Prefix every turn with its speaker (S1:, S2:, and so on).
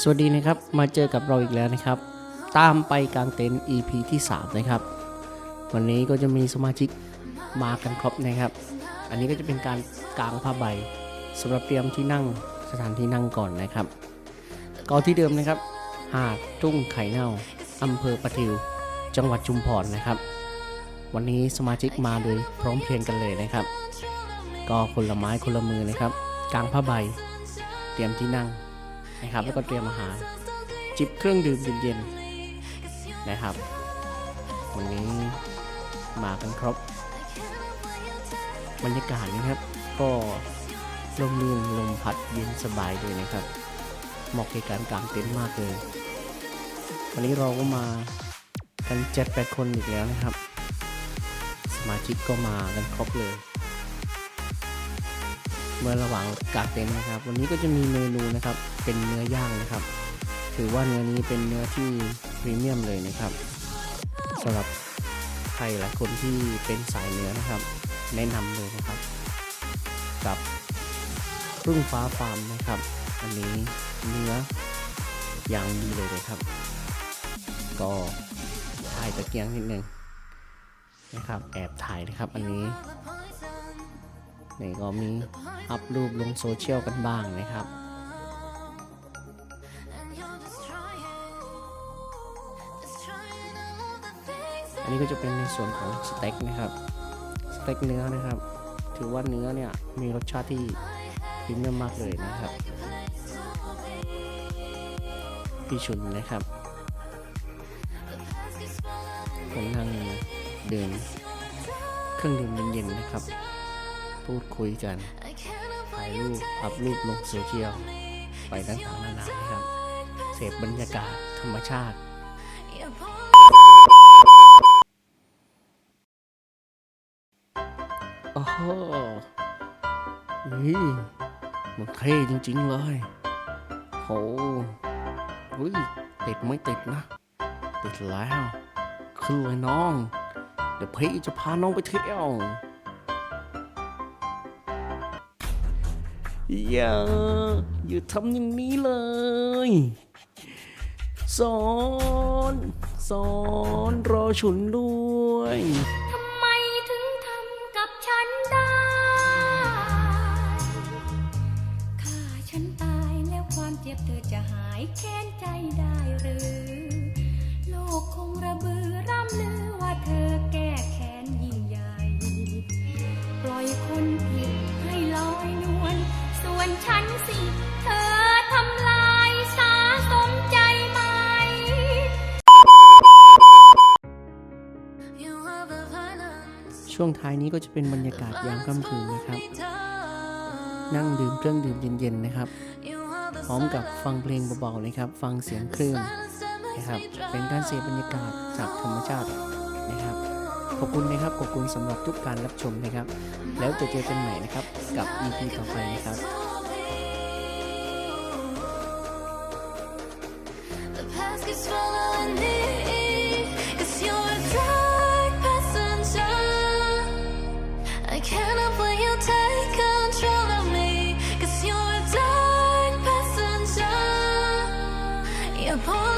S1: สวัสดีนะครับ มาเจอกับเราอีกแล้วนะครับ ตามไปกลางเต็นท์ EP ที่ 3 นะครับ วันนี้ก็จะมีสมาชิกมากันครบนะครับ อันนี้ก็จะเป็นการกางผ้าใบสำหรับเตรียมที่นั่งสถานที่นั่งก่อนนะครับก็ที่เดิมนะครับ หาดทุ่งไข่เน่าอำเภอปะทิว จังหวัดชุมพรนะครับ วันนี้สมาชิกมาโดยพร้อมเพรียงกันเลยนะครับ ก็คนละไม้คนละมือนะครับกางผ้าใบ เตรียมที่นั่งนะครับ แล้วก็เตรียมอาหาร จิบเครื่องดื่มเย็นๆนะครับ วันนี้มากันครบบรรยากาศนะครับ ก็ลมลื่นลมพัดเย็นสบายเลยนะครับเหมาะแก่การกางเต็นท์มากเลย วันนี้เราก็มากันเจ็ดแปดคนอีกแล้วนะครับ มาชิกก็มากันครบเลย เมื่อระหว่างกางเต็นนะครับ วันนี้ก็จะมีเมนูนะครับ เป็นเนื้อย่างนะครับ ถือว่าเนื้อนี้เป็นเนื้อที่พรีเมียมเลยนะครับสำหรับใครหลายคนที่เป็นสายเนื้อนะครับ แนะนำเลยนะครับ กับรุ่งฟ้าฟาร์มนะครับ อันนี้เนื้ออย่างดีเลยนะครับ ก็ถ่ายตะเกียงนิดนึง นะครับ แอบถ่ายนะครับ อันนี้นี่ก็มีอัพรูปลงโซเชียลกันบ้างนะครับอันนี้ก็จะเป็นในส่วนของสเต็กนะครับ สเต็กเนื้อนะครับ ถือว่าเนื้อเนี่ยมีรสชาติที่พรีเมียมมากเลยนะครับ พี่ชุนนะครับผมนั่ง ดื่มเครื่องดื่มเย็นๆนะครับ พูดคุยกันถ่ายรูปอัพรูปลงโซเชียลไปต่างๆนานานะครับ เสพบรรยากาศธรรมชาติโอ้โหนี่มันเท่จริงๆเลยโหอุ้ยติดไม่ติดนะ ติดแล้วขึ้นเลยน้อง ดี๋ยวพี่จะพาน้องไปเที่ยวอย่าอย่าทำอย่างนี้เลยสอนสอนรอฉุนด้วย
S2: ทำไมถึงทำกับฉันได้ฆ่าฉันตายแล้วความเจ็บเธอจะหายแค้นใจได้หรือ โลกคงระเบือร่ำลือว่าเธอ
S1: ช่วงท้ายนี้ก็จะเป็นบรรยากาศยามค่ำคืนนะครับ นั่งดื่มเครื่องดื่มเย็นๆนะครับ พร้อมกับฟังเพลงเบาๆนะครับ ฟังเสียงคลื่นนะครับ เป็นการเสพบรรยากาศจากธรรมชาตินะครับ ขอบคุณนะครับ ขอบคุณสำหรับทุกการรับชมนะครับ แล้วจะเจอกันใหม่นะครับ กับ EP ต่อไปนะครับ upon